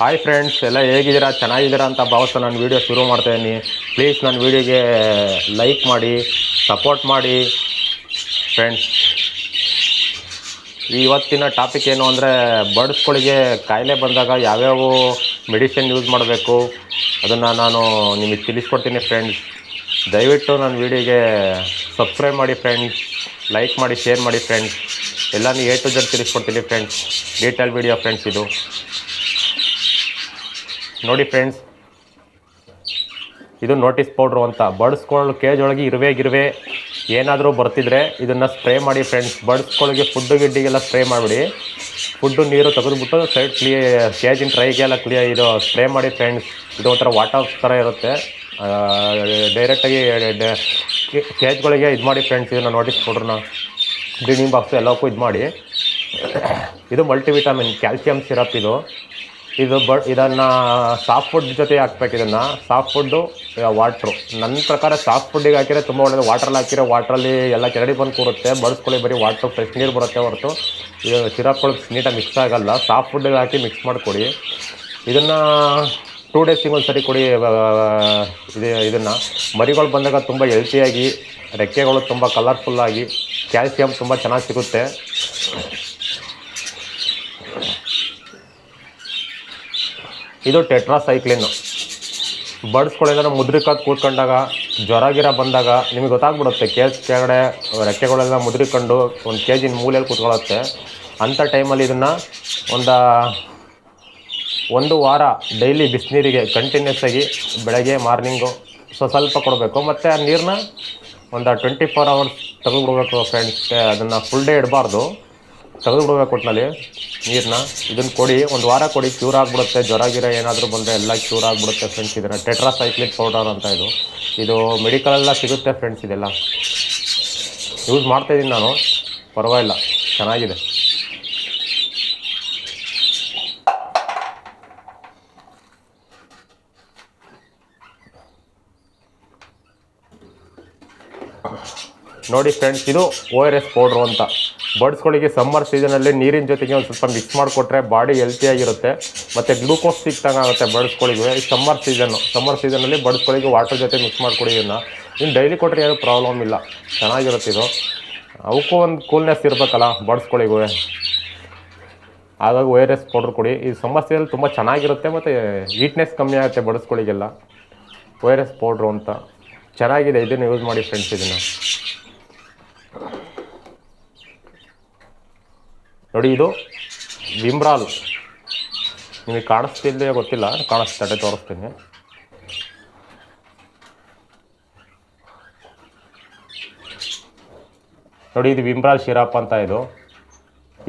Hi friends ಎಲ್ಲ ಹೇಗಿದ್ದೀರಾ? ಚೆನ್ನಾಗಿದ್ದೀರಾ ಅಂತ ಭಾವಿಸ್ತಾ ನಾನು ವೀಡಿಯೋ ಶುರು ಮಾಡ್ತಾ ಇದ್ದೀನಿ. ಪ್ಲೀಸ್ ನನ್ನ ವೀಡಿಯೋಗೆ ಲೈಕ್ ಮಾಡಿ ಸಪೋರ್ಟ್ ಮಾಡಿ. ಫ್ರೆಂಡ್ಸ್ ಇವತ್ತಿನ ಟಾಪಿಕ್ ಏನು ಅಂದರೆ ಬರ್ಡ್ಸ್ಗಳಿಗೆ ಕಾಯಿಲೆ ಬಂದಾಗ ಯಾವ್ಯಾವ ಮೆಡಿಸಿನ್ ಯೂಸ್ ಮಾಡಬೇಕು? ಅದನ್ನು ನಾನು ನಿಮಗೆ ತಿಳಿಸ್ಕೊಡ್ತೀನಿ ಫ್ರೆಂಡ್ಸ್ ದಯವಿಟ್ಟು ನನ್ನ ವೀಡಿಯೋಗೆ ಸಬ್ಸ್ಕ್ರೈಬ್ ಮಾಡಿ ಫ್ರೆಂಡ್ಸ್ ಲೈಕ್ ಮಾಡಿ ಶೇರ್ ಮಾಡಿ ಫ್ರೆಂಡ್ಸ್ ಎಲ್ಲನೂ ಎ ಟು ತಿಳಿಸ್ಕೊಡ್ತೀನಿ ಫ್ರೆಂಡ್ಸ್ ಡೀಟೇಲ್ ವೀಡಿಯೋ ಫ್ರೆಂಡ್ಸ್ ಇದು. ನೋಡಿ ಫ್ರೆಂಡ್ಸ್ ಇದು ನೋಟಿಸ್ ಪೌಡ್ರು ಅಂತ. ಬರ್ಡ್ಸ್ಗಳು ಕೇಜ್ ಒಳಗೆ ಇರುವೆ, ಗಿರುವೆ ಏನಾದರೂ ಬರ್ತಿದ್ರೆ ಇದನ್ನು ಸ್ಪ್ರೇ ಮಾಡಿ ಫ್ರೆಂಡ್ಸ್ ಬರ್ಡ್ಸ್ಗಳಿಗೆ ಫುಡ್ಡು ಗಿಡ್ಡಿಗೆಲ್ಲ ಸ್ಪ್ರೇ ಮಾಡಿಬಿಡಿ. ಫುಡ್ಡು ನೀರು ತೆಗೆದುಬಿಟ್ಟು ಸೈಡ್ ಕ್ಲಿಯ ಕೇಜಿನ ಟ್ರೈಗೆಲ್ಲ ಕ್ಲಿಯರ್ ಇದು ಸ್ಪ್ರೇ ಮಾಡಿ ಫ್ರೆಂಡ್ಸ್ ಇದು ಒಂಥರ ವಾಟರ್ ಥರ ಇರುತ್ತೆ. ಡೈರೆಕ್ಟಾಗಿ ಕೇಜ್ಗಳಿಗೆ ಇದು ಮಾಡಿ ಫ್ರೆಂಡ್ಸ್ ಇದನ್ನು ನೋಟಿಸ್ ಪೌಡ್ರನ್ನ ಬ್ರೀಡಿಂಗ್ ಬಾಕ್ಸು ಎಲ್ಲಕ್ಕೂ ಇದು ಮಾಡಿ. ಇದು ಮಲ್ಟಿವಿಟಮಿನ್ ಕ್ಯಾಲ್ಸಿಯಂ ಸಿರಪ್ ಇದು. ಇದು ಬ, ಇದನ್ನು ಸಾಫ್ಟ್ ಫುಡ್ ಜೊತೆ ಹಾಕ್ಬೇಕು ಇದನ್ನು. ಸಾಫ್ಟ್ ಫುಡ್ಡು ವಾಟ್ರು ನನ್ನ ಪ್ರಕಾರ ಸಾಫ್ಟ್ ಫುಡ್ಡಿಗೆ ಹಾಕಿದರೆ ತುಂಬ ಒಳ್ಳೆಯದು ವಾಟ್ರಲ್ಲಿ ಹಾಕಿರೋ ವಾಟ್ರಲ್ಲಿ ಎಲ್ಲ ಕೆರಡಿ ಬಂದು ಕೂರುತ್ತೆ. ಬಡಿಸ್ಕೊಳ್ಳಿ ಬರೀ ವಾಟ್ರು ಫ್ರೆಶ್ ನೀರು ಬರುತ್ತೆ ಹೊರತು. ಇದು ಸಿರಪ್ಗಳು ನೀಟಾಗಿ ಮಿಕ್ಸ್ ಆಗಲ್ಲ. ಸಾಫ್ಟ್ ಫುಡ್ಡಿಗೆ ಹಾಕಿ ಮಿಕ್ಸ್ ಮಾಡಿಕೊಡಿ. ಇದನ್ನು ಟೂ ಡೇಸಿಗೆ ಒಂದು ಸರಿ ಕೊಡಿ ಇದು, ಇದನ್ನು. ಮರಿಗಳು ಬಂದಾಗ ತುಂಬ ಹೆಲ್ತಿಯಾಗಿ ರೆಕ್ಕೆಗಳು ತುಂಬ ಕಲರ್ಫುಲ್ಲಾಗಿ ಕ್ಯಾಲ್ಸಿಯಂ ತುಂಬ ಚೆನ್ನಾಗಿ ಸಿಗುತ್ತೆ. ಇದು ಟೆಟ್ರಾಸೈಕ್ಲಿನ್. ಬರ್ಡ್ಸ್ಗಳೆಲ್ಲ ಮುದ್ರಿಕಾದ ಕೂತ್ಕೊಂಡಾಗ, ಜ್ವರ ಗಿರ ಬಂದಾಗ, ನಿಮಗೆ ಗೊತ್ತಾಗ್ಬಿಡುತ್ತೆ, ಕೇಸ್ ಕೆಳಗಡೆ ರೆಕ್ಕೆಗಳೆಲ್ಲ ಮುದ್ರಿಕೊಂಡು ಒಂದು ಕೆ ಜಿನ ಮೂಲೆಯಲ್ಲಿ ಕೂತ್ಕೊಳ್ಳುತ್ತೆ. ಅಂಥ ಟೈಮಲ್ಲಿ ಇದನ್ನು ಒಂದು ಒಂದು ವಾರ ಡೈಲಿ ಬಿಸಿನೀರಿಗೆ ಕಂಟಿನ್ಯೂಸ್ ಆಗಿ ಬೆಳಗ್ಗೆ, ಮಾರ್ನಿಂಗು ಸೊ ಸ್ವಲ್ಪ ಕೊಡಬೇಕು. ಮತ್ತು ಆ ನೀರನ್ನ ಒಂದು ಟ್ವೆಂಟಿ ಫೋರ್ ಅವರ್ಸ್ ತೆಗೆದುಬಿಡ್ಬೇಕು ಫ್ರೆಂಡ್ಸ್ ಅದನ್ನು ಫುಲ್ ಡೇ ಇಡಬಾರ್ದು. ತೆಗೆದುಬಿಡ್ಬೇಕು ಒಟ್ಟಿನಲ್ಲಿ ನೀರನ್ನ ಇದನ್ನು ಕೊಡಿ, ಒಂದು ವಾರ ಕೊಡಿ ಕ್ಯೂರ್ ಆಗಿಬಿಡುತ್ತೆ. ಜ್ವರ ಗಿರ ಏನಾದರೂ ಬಂದರೆ ಎಲ್ಲ ಕ್ಯೂರ್ ಆಗಿಬಿಡುತ್ತೆ ಫ್ರೆಂಡ್ಸ್ ಇದನ್ನು. ಟೆಟ್ರಾಸೈಕ್ಲಿಕ್ ಪೌಡರ್ ಅಂತ ಇದು. ಇದು ಮೆಡಿಕಲೆಲ್ಲ ಸಿಗುತ್ತೆ ಫ್ರೆಂಡ್ಸ್ ಇದೆಲ್ಲ. ಯೂಸ್ ಮಾಡ್ತಾಯಿದ್ದೀನಿ ನಾನು. ಪರವಾಗಿಲ್ಲ. ಚೆನ್ನಾಗಿದೆ. ನೋಡಿ ಫ್ರೆಂಡ್ಸ್ ಇದು ಓ ಆರ್ ಎಸ್ ಪೌಡ್ರು ಅಂತ. ಬರ್ಡ್ಸ್ಗಳಿಗೆ ಸಮ್ಮರ್ ಸೀಸನಲ್ಲಿ ನೀರಿನ ಜೊತೆಗೆ ಒಂದು ಸ್ವಲ್ಪ ಮಿಕ್ಸ್ ಮಾಡಿಕೊಟ್ರೆ ಬಾಡಿ ಹೆಲ್ತಿಯಾಗಿರುತ್ತೆ ಮತ್ತು ಗ್ಲೂಕೋಸ್ ಸಿಕ್ತಂಗೆ ಆಗುತ್ತೆ ಬರ್ಡ್ಸ್ಗಳಿಗೆ ಈ ಸಮ್ಮರ್ ಸೀಸನ್ನು ಸಮ್ಮರ್ ಸೀಸನಲ್ಲಿ ಬರ್ಡ್ಸ್ಗಳಿಗೆ ವಾಟರ್ ಜೊತೆ ಮಿಕ್ಸ್ ಮಾಡಿಕೊಡಿ ಇದನ್ನು. ಇನ್ನು ಡೈಲಿ ಕೊಟ್ಟರೆ ಏನೂ ಪ್ರಾಬ್ಲಮ್ ಇಲ್ಲ. ಚೆನ್ನಾಗಿರುತ್ತೆ ಇದು. ಅವಕ್ಕೂ ಒಂದು ಕೂಲ್ನೆಸ್ ಇರಬೇಕಲ್ಲ ಬರ್ಡ್ಸ್ಗಳಿಗೂ ಹಾಗಾಗಿ ಆರ್ ಎಸ್ ಪೌಡ್ರ್ ಕೊಡಿ. ಈ ಸಮ್ಮರ್ ಸೀಸನ್ ತುಂಬ ಚೆನ್ನಾಗಿರುತ್ತೆ ಮತ್ತು ಹೀಟ್ನೆಸ್ ಕಮ್ಮಿ ಆಗುತ್ತೆ ಬಡಿಸ್ಗಳಿಗೆಲ್ಲ ಆರ್ ಎಸ್ ಪೌಡ್ರು ಅಂತ. ಚೆನ್ನಾಗಿದೆ, ಇದನ್ನು ಯೂಸ್ ಮಾಡಿ ಫ್ರೆಂಡ್ಸ್ ಇದನ್ನು. ನೋಡಿ, ಇದು ವಿಮ್ರಾಲ್ ನಿಮಗೆ ಕಾಣಿಸ್ತಿಲ್ಲದೆ ಗೊತ್ತಿಲ್ಲ ಕಾಣಿಸ್ತದೆ ತೋರಿಸ್ತೀನಿ. ನೋಡಿ, ಇದು ವಿಮ್ರಾಲ್ ಶಿರಾಪ್ ಅಂತ ಇದು.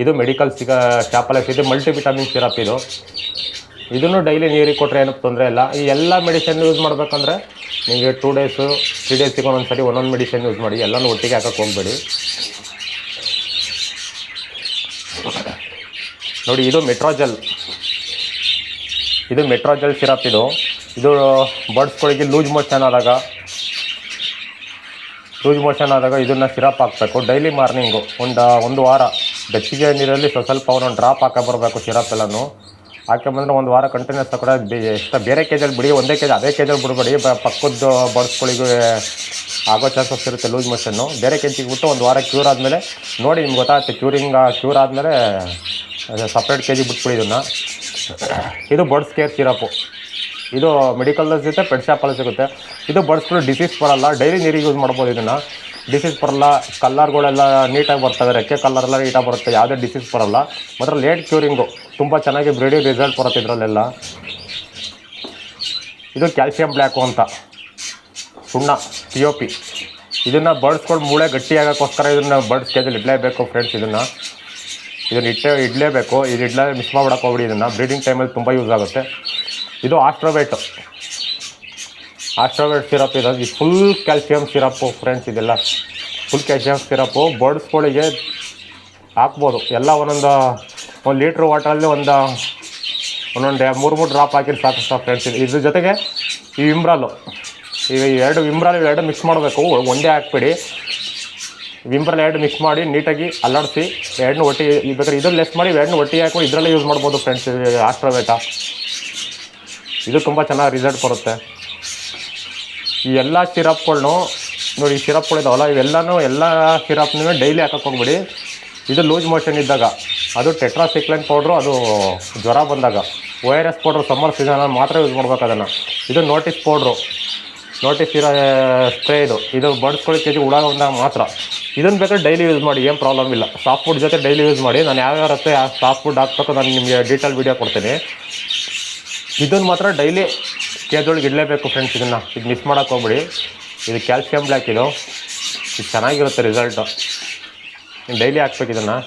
ಇದು ಮೆಡಿಕಲ್ ಸಿಗ ಶಾಪಲ್ಲಿ ಸಿಗುತ್ತೆ ಮಲ್ಟಿ ವಿಟಮಿನ್ ಸಿರಪ್ ಇದು. ಇದನ್ನು ಡೈಲಿ ನೀರಿಗೆ ಕೊಟ್ಟರೆ ಏನಕ್ಕೆ ತೊಂದರೆ ಇಲ್ಲ. ಈ ಎಲ್ಲ ಮೆಡಿಸನ್ ಯೂಸ್ ಮಾಡಬೇಕಂದ್ರೆ ನಿಮಗೆ ಟೂ ಡೇಸು ತ್ರೀ ಡೇಸಿಗೆ ಒಂದೊಂದು ಸರಿ ಒಂದೊಂದು ಮೆಡಿಸಿನ್ ಯೂಸ್ ಮಾಡಿ, ಎಲ್ಲನೂ ಒಟ್ಟಿಗೆ ಹಾಕಕ್ಕೆ ಹೋಗಬೇಡಿ. ನೋಡಿ, ಇದು ಮೆಟ್ರೋಜೆಲ್. ಇದು ಮೆಟ್ರೋಜೆಲ್ ಸಿರಪ್ ಇದು. ಇದು ಬರ್ಡ್ಸ್ಗಳಿಗೆ ಲೂಸ್ ಮೋಷನ್ ಆದಾಗ, ಲೂಸ್ ಮೋಷನ್ ಆದಾಗ ಇದನ್ನು ಸಿರಪ್ ಹಾಕಬೇಕು. ಡೈಲಿ ಮಾರ್ನಿಂಗು ಒಂದು ಒಂದು ವಾರ ಬೆಚ್ಚಿಗೆ ನೀರಲ್ಲಿ ಸ್ವಲ್ಪ ಸ್ವಲ್ಪ ಒಂದೊಂದು ಡ್ರಾಪ್ ಹಾಕೋ ಬರಬೇಕು ಸಿರಪ್ ಎಲ್ಲನೂ. ಹಾಕೊಂಬಂದ್ರೆ ಒಂದು ವಾರ ಕಂಟಿನ್ಯೂಸ್ ಕೂಡ ಎಷ್ಟು ಬೇರೆ ಕೇಜಲ್ಲಿ ಬಿಡಿ, ಒಂದೇ ಕೆಜಿ ಅದೇ ಕೇಜಲ್ಲಿ ಬಿಡಬೇಡಿ. ಪಕ್ಕದ ಬರ್ಡ್ಸ್ಗಳಿಗೂ ಆಗೋ ಚಾನ್ಸಸ್ ಇರುತ್ತೆ ಲೂಸ್ ಮೋಷನ್ನು ಬೇರೆ ಕೆಜಿಗೆ ಬಿಟ್ಟು ಒಂದು ವಾರ ಕ್ಯೂರ್ ಆದಮೇಲೆ ನೋಡಿ ನಿಮ್ಗೆ ಗೊತ್ತಾಗುತ್ತೆ ಕ್ಯೂರಿಂಗ್ ಕ್ಯೂರ್ ಆದಮೇಲೆ ಸಪ್ರೇಟ್ ಕೆ ಜಿ ಬಿಟ್ಬಿಡಿ ಇದನ್ನು. ಇದು ಬರ್ಡ್ಸ್ ಕೇರ್ ಸಿರಪ್ಪು ಇದು ಮೆಡಿಕಲ್ ಸಿಗುತ್ತೆ ಪೆಟ್ ಶಾಪಲ್ಲಿ ಸಿಗುತ್ತೆ. ಇದು ಬರ್ಡ್ಸ್ಗಳು ಡಿಸೀಸ್ ಬರೋಲ್ಲ ಡೈಲಿ ನೀರಿಗೆ ಯೂಸ್ ಮಾಡ್ಬೋದು ಇದನ್ನು. ಡಿಸೀಸ್ ಬರಲ್ಲ, ಕಲ್ಲರ್ಗಳೆಲ್ಲ ನೀಟಾಗಿ ಬರ್ತವೆ, ರೆಕ್ಕೆ ಕಲ್ಲರೆಲ್ಲ ನೀಟಾಗಿ ಬರುತ್ತೆ, ಯಾವುದೇ ಡಿಸೀಸ್ ಬರಲ್ಲ. ಮಾತ್ರ ಲೇಟ್ ಕ್ಯೂರಿಂಗು ತುಂಬ ಚೆನ್ನಾಗಿ ಬ್ರೀಡಿಂಗ್ ರಿಸಲ್ಟ್ ಬರುತ್ತೆ ಇದರಲ್ಲೆಲ್ಲ. ಇದು ಕ್ಯಾಲ್ಸಿಯಂ ಬ್ಲ್ಯಾಕು ಅಂತ. ಸುಣ್ಣ ಪಿ ಒ ಪಿ ಇದನ್ನು ಬರ್ಡ್ಸ್ಗಳು ಮೂಳೆ ಗಟ್ಟಿಯಾಗೋಕ್ಕೋಸ್ಕರ ಇದನ್ನು ಬರ್ಡ್ಸ್ ಕೇಜಲ್ಲಿ ಇಡಲೇಬೇಕು ಫ್ರೆಂಡ್ಸ್ ಇದನ್ನು. ಇದನ್ನು ಇಟ್ಟೆ ಇಡಲೇಬೇಕು. ಇದು ಇಡ್ಲೇ ಮಿಸ್ ಹೋಗ್ಬಿಡಿ ಇದನ್ನು. ಬ್ರೀಡಿಂಗ್ ಟೈಮಲ್ಲಿ ತುಂಬ ಯೂಸ್ ಆಗುತ್ತೆ. ಇದು ಆಸ್ಟ್ರೋವೇಟ್ ಆಸ್ಟ್ರೋವೇಟ್ ಸಿರಪ್ ಇದು ಇದು ಫುಲ್ ಕ್ಯಾಲ್ಸಿಯಂ ಸಿರಪ್ಪು ಫ್ರೆಂಡ್ಸ್ ಇದೆಲ್ಲ ಫುಲ್ ಕ್ಯಾಲ್ಸಿಯಂ ಸಿರಪ್ಪು ಬರ್ಡ್ಸ್ಗಳಿಗೆ ಹಾಕ್ಬೋದು. ಎಲ್ಲ ಒಂದೊಂದು ಒಂದು ಲೀಟ್ರ್ ವಾಟರಲ್ಲಿ ಒಂದು ಒಂದೊಂದು ಮೂರು ಮೂರು ಡ್ರಾಪ್ ಹಾಕಿರಿ ಸಾಕು ಫ್ರೆಂಡ್ಸ್ ಇದು ಇದ್ರ ಜೊತೆಗೆ ಈ ವಿಮ್ರಾಲು. ಈಗ ಈ ಎರಡು ವಿಮ್ರಾಲು ಎರಡು ಮಿಕ್ಸ್ ಮಾಡಬೇಕು. ಒಂದೇ ಹಾಕ್ಬಿಡಿ. ವಿಮ್ರಲ್ಲಿ ಎರಡು ಮಿಕ್ಸ್ ಮಾಡಿ ನೀಟಾಗಿ ಅಲ್ಲಾಡಿಸಿ ಎರಡನ್ನೂ ಒಟ್ಟಿ, ಈ ಬೇಕಾದ್ರೆ ಇದನ್ನು ಲೆಸ್ ಮಾಡಿ ಎರಡನ್ನೂ ಒಟ್ಟಿಗೆ ಹಾಕೊಂಡು ಇದರಲ್ಲೇ ಯೂಸ್ ಮಾಡ್ಬೋದು ಫ್ರೆಂಡ್ಸ್ ಆಸ್ಟ್ರೋವೇಟ ಇದು ತುಂಬ ಚೆನ್ನಾಗಿ ರಿಸಲ್ಟ್ ಬರುತ್ತೆ. ಈ ಎಲ್ಲ ಸಿರಪ್ಗಳ್ನು ನೋಡಿ, ಈ ಸಿರಪ್ಗಳು ಇದಾವಲ್ಲ ಇವೆಲ್ಲನೂ ಎಲ್ಲ ಸಿರಪ್ನೂ ಡೈಲಿ ಹಾಕಕ್ಕೆ ಹೋಗ್ಬಿಡಿ. ಇದು ಲೂಸ್ ಮೋಷನ್ ಇದ್ದಾಗ. ಅದು ಟೆಟ್ರಾಸಿಕ್ಲೈನ್ ಪೌಡ್ರು, ಅದು ಜ್ವರ ಬಂದಾಗ. O R S powder summer ಸೀಸನಲ್ಲಿ ಮಾತ್ರ ಯೂಸ್ ಮಾಡ್ಬೇಕು ಅದನ್ನು. ಇದು ನೋಟಿಸ್ ಪೌಡ್ರು. ನೋಟಿಸ್ ಇರೋ ಸ್ಪ್ರೇ ಇದು. ಇದು ಬಡ್ಸ್ಕೊಳ್ಳಿ ಕೆ ಜಿ ಹುಳ ಬಂದಾಗ ಮಾತ್ರ. ಇದನ್ನು ಬೇಕಾದ್ರೆ ಡೈಲಿ ಯೂಸ್ ಮಾಡಿ, ಏನು ಪ್ರಾಬ್ಲಮ್ ಇಲ್ಲ. ಸಾಫ್ಟ್ ಫುಡ್ ಜೊತೆ ಡೈಲಿ ಯೂಸ್ ಮಾಡಿ. ನಾನು ಯಾವ್ಯಾವ ರಸ್ತೆ ಸಾಫ್ಟ್ ಫುಡ್ ಹಾಕ್ಬೇಕು ನಾನು ನಿಮಗೆ ಡೀಟೇಲ್ ವೀಡಿಯೋ ಕೊಡ್ತೀನಿ. ಇದನ್ನು ಮಾತ್ರ ಡೈಲಿ ಕೇಜೊಳಗೆ ಇಡಲೇಬೇಕು ಫ್ರೆಂಡ್ಸ್ ಇದನ್ನು. ಇದು ಮಿಸ್ ಮಾಡೋಕೆ ಹೋಗ್ಬಿಡಿ. ಇದು ಕ್ಯಾಲ್ಸಿಯಂ ಬ್ಲ್ಯಾಕ್ ಇದು. ಇದು ಚೆನ್ನಾಗಿರುತ್ತೆ ರಿಸಲ್ಟು ಡೈಲಿ ಹಾಕ್ಬೇಕು ಇದನ್ನು.